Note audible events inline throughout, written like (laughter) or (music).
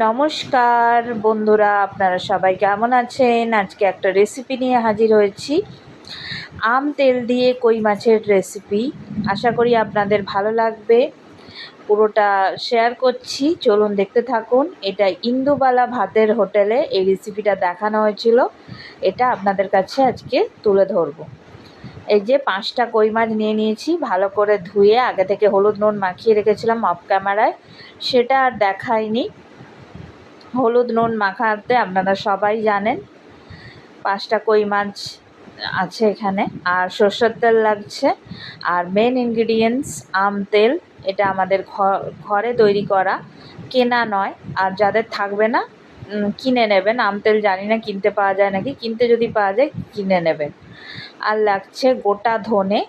নমস্কার বন্ধুরা, আপনারা সবাই কেমন আছেন? আজকে একটা রেসিপি নিয়ে হাজির হয়েছি। আম তেল দিয়ে কই মাছের রেসিপি আশা করি আপনাদের ভালো লাগবে। পুরোটা শেয়ার করছি। চলুন দেখতে থাকুন। এটা ইন্দুবালা ভাতের হোটেলে এই রেসিপিটা দেখানো হয়েছিল। এটা আপনাদের কাছে আজকে তুলে ধরবো। এই যে পাঁচটা কই মাছ নিয়ে নিয়েছি। ভালো করে ধুয়ে আগে থেকে হলুদ নুন মাখিয়ে রেখেছিলাম অফ ক্যামেরায় সেটা আর দেখাইনি। হলুদ নুন মাখাতে আপনারা সবাই জানেন। পাঁচটা কই মাছ আছে এখানে, আর সর্ষের তেল লাগছে। আর মেন ইনগ্রিডিয়েন্টস আম তেল, এটা আমাদের ঘরে তৈরি করা। কেনা নয়, আর যাদের থাকবে না কিনে নেবেন। আম তেল জানি না কিনতে পাওয়া যায় নাকি, কিনতে যদি পাওয়া যায় কিনে নেবেন। আর লাগছে গোটা ধনে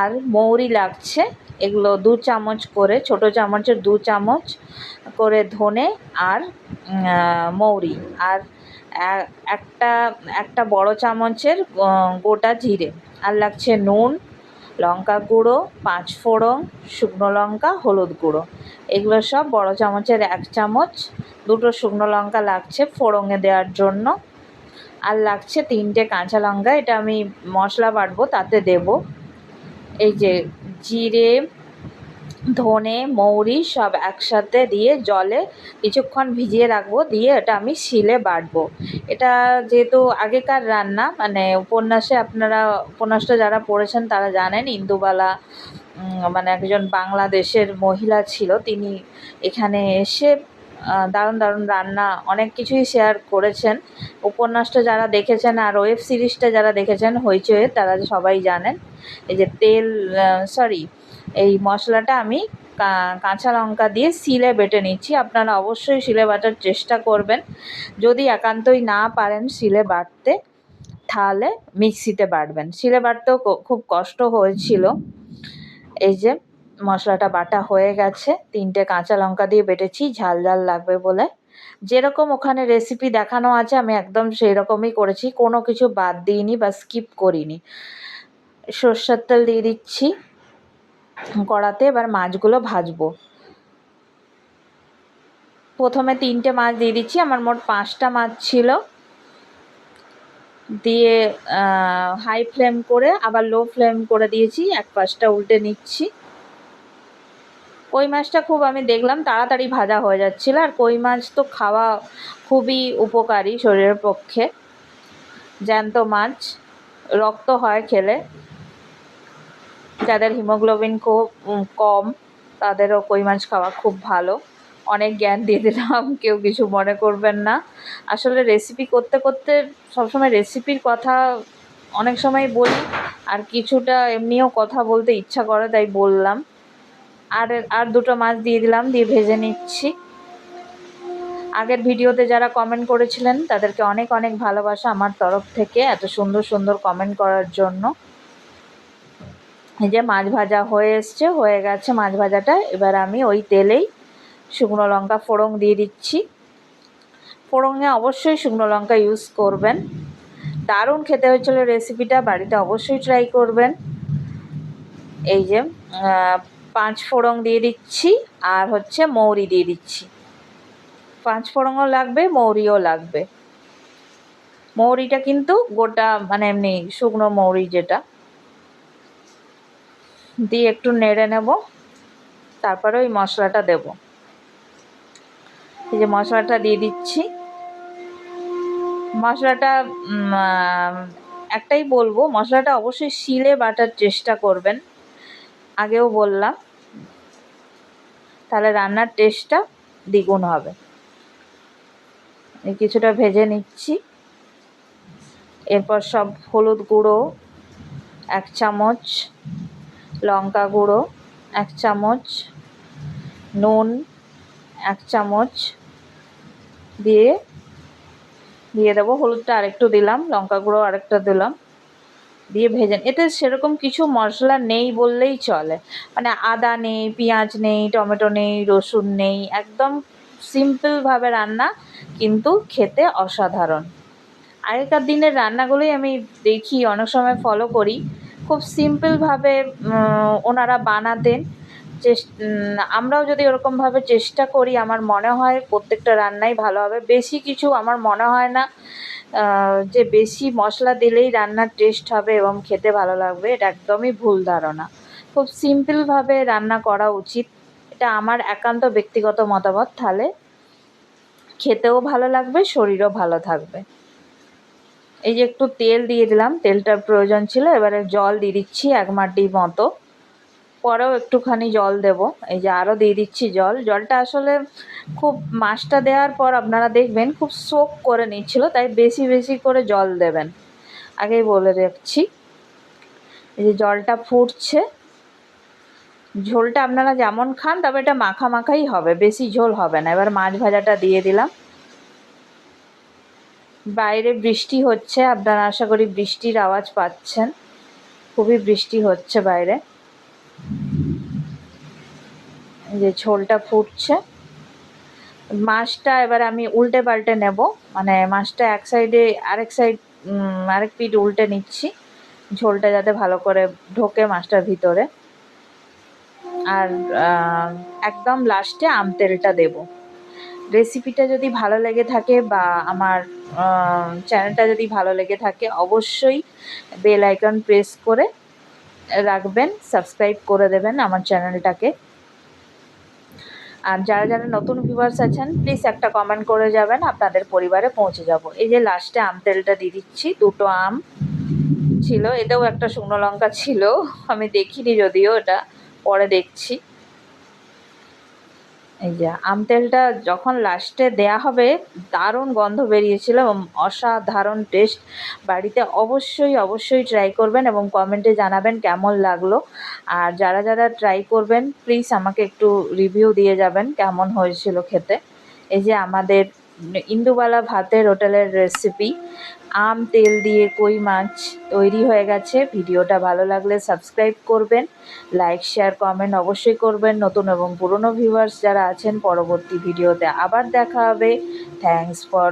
আর মৌরি লাগছে। এগুলো দু চামচ করে, ছোট চামচের দু চামচ করে ধনে আর মৌরি। আর একটা একটা বড় চামচের গোটা জিরে। আর লাগছে নুন, লঙ্কা গুঁড়ো, পাঁচ ফোড়ন, শুকনো লঙ্কা, হলুদ গুঁড়ো। এগুলো সব বড় চামচের এক চামচ। দুটো শুকনো লঙ্কা লাগছে ফোড়ঙে দেওয়ার জন্য। আর লাগছে তিনটে কাঁচা লঙ্কা। এটা আমি মশলা বাটবো, তাতে দেব। এই যে জিরে, ধনে, মৌরি সব একসাথে দিয়ে জলে কিছুক্ষণ ভিজিয়ে রাখব, দিয়ে এটা আমি শিলে বাটবো। এটা যেহেতু আগেকার রান্না মানে উপন্যাসে আপনারা, উপন্যাসটা যারা পড়েছেন তারা জানেন, ইন্দুবালা মানে একজন বাংলাদেশের মহিলা ছিল, তিনি এখানে এসে দারুণ দারুণ রান্না, অনেক কিছুই শেয়ার করেছেন। উপন্যাসটা যারা দেখেছেন আর ওয়েব সিরিজটা যারা দেখেছেন হইচয়ে তারা সবাই জানেন। এই যে তেল সরি এই মশলাটা আমি কাঁচা লঙ্কা দিয়ে শিলে বেটে নিচ্ছি। আপনারা অবশ্যই শিলে বাটার চেষ্টা করবেন। যদি একান্তই না পারেন শিলে বাটতে, তাহলে মিক্সিতে বাটবেন। শিলে বাটতেও খুব কষ্ট হয়েছিল। এই যে মশলাটা বাটা হয়ে গেছে। তিনটে কাঁচা লঙ্কা দিয়ে বেটেছি, ঝাল ঝাল লাগবে বলে। যেরকম ওখানে রেসিপি দেখানো আছে, আমি একদম সেই রকমই করেছি। কোনো কিছু বাদ দিইনি বা স্কিপ করিনি। সর্ষের তেল দিয়ে দিচ্ছি কড়াতে, এবার মাছগুলো ভাজবো। প্রথমে তিনটে মাছ দিয়ে দিচ্ছি, আমার মোট পাঁচটা মাছ ছিল। দিয়ে হাই ফ্লেম করে, আবার লো ফ্লেম করে দিয়েছি, এক পাশটা উল্টে নিচ্ছি। কই মাছটা খুব আমি দেখলাম, তাড়াতাড়ি ভাজা হয়ে যাচ্ছিল। আর কই মাছ তো খাওয়া খুবই উপকারী শরীরের পক্ষে। জ্যান্ত মাছ, রক্ত হয় খেলে। যাদের হিমোগ্লোবিন খুব কম, তাদেরও কই মাছ খাওয়া খুব ভালো। অনেক জ্ঞান দিয়ে দিলাম, (laughs) কেউ কিছু মনে করবেন না। আসলে রেসিপি করতে করতে সবসময় রেসিপির কথা অনেক সময় বলি, আর কিছুটা এমনিও কথা বলতে ইচ্ছা করে, তাই বললাম। আর আর দুটো মাছ দিয়ে দিলাম, দিয়ে ভেজে নিচ্ছি। আগের ভিডিওতে যারা কমেন্ট করেছিলেন, তাদেরকে অনেক অনেক ভালোবাসা আমার তরফ থেকে এত সুন্দর সুন্দর কমেন্ট করার জন্য। এই যে মাছ ভাজা হয়ে এসছে, হয়ে গেছে মাছ ভাজাটা। এবার আমি ওই তেলেই শুকনো লঙ্কা ফোড়ং দিয়ে দিচ্ছি। ফোড়ঙে অবশ্যই শুকনো লঙ্কা ইউজ করবেন। দারুণ খেতে হয়েছিল রেসিপিটা বাড়িতে অবশ্যই ট্রাই করবেন। এই যে পাঁচ ফোড়ং দিয়ে দিচ্ছি, আর হচ্ছে মৌরি দিয়ে দিচ্ছি। পাঁচ ফোড়নও লাগবে, মৌরিও লাগবে। মৌরিটা কিন্তু গোটা মানে এমনি শুকনো মৌরি যেটা, দিয়ে একটু নেড়ে নেব, তারপরে ওই মশলাটা দেব। এই যে মশলাটা দিয়ে দিচ্ছি। মশলাটা একটাই বলব, মশলাটা অবশ্যই শিলে বাটার চেষ্টা করবেন। আগেও বললাম তাহলে রান্নার টেস্টটা দ্বিগুণ হবে। কিছুটা ভেজে নিচ্ছি। এরপর সব হলুদ গুঁড়ো, এক চামচ লঙ্কা গুঁড়ো, এক চামচ নুন, এক চামচ দিয়ে দিয়ে দেবো। হলুদটা আরেকটু দিলাম, লঙ্কা গুঁড়ো আরেকটা দিলাম। দিয়ে ভেজে এতে সেরকম কিছু মশলা নেই বললেই চলে। মানে আদা নেই, পেঁয়াজ নেই, টমেটো নেই, রসুন নেই, একদম সিম্পলভাবে রান্না কিন্তু খেতে অসাধারণ। আগেকার দিনের রান্নাগুলোই আমি দেখি, অনেক সময় ফলো করি। খুব সিম্পলভাবে ওনারা বানাতেন। আমরাও যদি ওরকমভাবে চেষ্টা করি, আমার মনে হয় প্রত্যেকটা রান্নাই ভালো হবে। বেশি কিছু আমার মনে হয় না। যে বেশি মশলা দিলেই রান্নার টেস্ট হবে এবং খেতে ভালো লাগবে, এটা একদমই ভুল ধারণা। খুব সিম্পলভাবে রান্না করা উচিত। এটা আমার একান্ত ব্যক্তিগত মতামত। তাহলে খেতেও ভালো লাগবে, শরীরও ভালো থাকবে। এই যে একটু তেল দিয়ে দিলাম, তেলটার প্রয়োজন ছিল। এবারে জল দিয়ে দিচ্ছি এক মাটি মতো। পরেও একটুখানি জল দেব। এই যে আরও দিয়ে দিচ্ছি জল। জলটা আসলে খুব মাছটা দেওয়ার পর আপনারা দেখবেন খুব সোক করে নিচ্ছিল, তাই বেশি বেশি করে জল দেবেন। আগেই বলে রাখছি। এই যে জলটা ফুটছে। ঝোলটা আপনারা যেমন খান, তবে এটা মাখা মাখাই হবে, বেশি ঝোল হবে না। এবার মাছ ভাজাটা দিয়ে দিলাম। বাইরে বৃষ্টি হচ্ছে, আপনারা আশা করি বৃষ্টির আওয়াজ পাচ্ছেন। খুবই বৃষ্টি হচ্ছে বাইরে। যে ঝোলটা ফুটছে। মাছটা এবার আমি উল্টে পাল্টে নেব। মানে মাছটা এক সাইডে, আরেক সাইড আরেক পিঠ উল্টে নিচ্ছি। ঝোলটা যাতে ভালো করে ঢোকে মাছটার ভিতরে। আর একদম লাস্টে আম তেলটা দেব। রেসিপিটা যদি ভালো লেগে থাকে বা আমার চ্যানেলটা যদি ভালো লেগে থাকে, অবশ্যই বেল আইকন প্রেস করে রাখবেন সাবস্ক্রাইব করে দেবেন আমার চ্যানেলটাকে আর যারা যারা নতুন ভিউয়ার্স আছেন প্লিজ একটা কমেন্ট করে যাবেন, আপনাদের পরিবারে পৌঁছে যাব। এই যে লাস্টে আম তেলটা দিয়ে দিচ্ছি, দুটো আম ছিল এতেও একটা শুকনো লঙ্কা ছিল, আমি দেখিনি যদিও এটা, পরে দেখছি। এই যে আম তেলটা যখন লাস্টে দেয়া হবে, দারুণ গন্ধ বেরিয়েছিল এবং অসাধারণ টেস্ট বাড়িতে অবশ্যই অবশ্যই ট্রাই করবেন এবং কমেন্টে জানাবেন কেমন লাগল। আর যারা যারা ট্রাই করবেন প্লিজ আমাকে একটু রিভিউ দিয়ে যাবেন কেমন হয়েছিল খেতে। এই যে আমাদের ইন্দুবালা ভাতের হোটেলের রেসিপি আম, তেল দিয়ে কই মাছ তৈরি হয়ে গেছে। ভিডিওটা ভালো লাগলে সাবস্ক্রাইব করবেন, লাইক, শেয়ার, কমেন্ট অবশ্যই করবেন। নতুন এবং পুরনো ভিউয়ার্স যারা আছেন, পরবর্তী ভিডিওতে আবার দেখা হবে। Thanks for